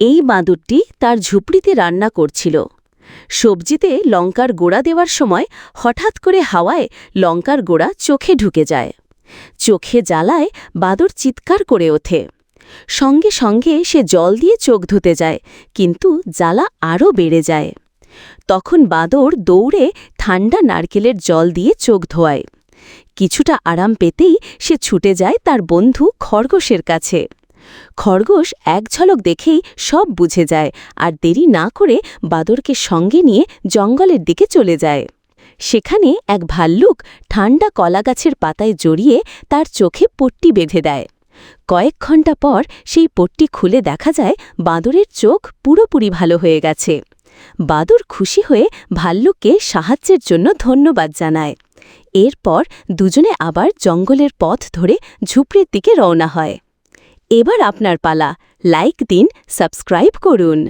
এই বাঁদরটি তার ঝুপড়িতে রান্না করছিল। সবজিতে লঙ্কার গোড়া দেওয়ার সময় হঠাৎ করে হাওয়ায় লঙ্কার গোড়া চোখে ঢুকে যায়। চোখে জ্বালায় বাদর চিৎকার করে ওঠে। সঙ্গে সঙ্গে সে জল দিয়ে চোখ ধুতে যায়, কিন্তু জ্বালা আরও বেড়ে যায়। তখন বাদর দৌড়ে ঠান্ডা নারকেলের জল দিয়ে চোখ ধোয়ায়। কিছুটা আরাম পেতেই সে ছুটে যায় তার বন্ধু খরগোশের কাছে। খরগোশ এক ঝলক দেখেই সব বুঝে যায় আর দেরি না করে বাদরকে সঙ্গে নিয়ে জঙ্গলের দিকে চলে যায়। সেখানে এক ভাল্লুক ঠান্ডা কলাগাছের পাতায় জড়িয়ে তার চোখে পট্টি বেঁধে দেয়। কয়েক ঘণ্টা পর সেই পট্টি খুলে দেখা যায় বাদরের চোখ পুরোপুরি ভালো হয়ে গেছে। বাদর খুশি হয়ে ভাল্লুককে সাহায্যের জন্য ধন্যবাদ জানায়। এরপর দুজনে আবার জঙ্গলের পথ ধরে ঝুপড়ির দিকে রওনা হয়। এবার আপনার পালা। লাইক দিন সাবস্ক্রাইব করুন।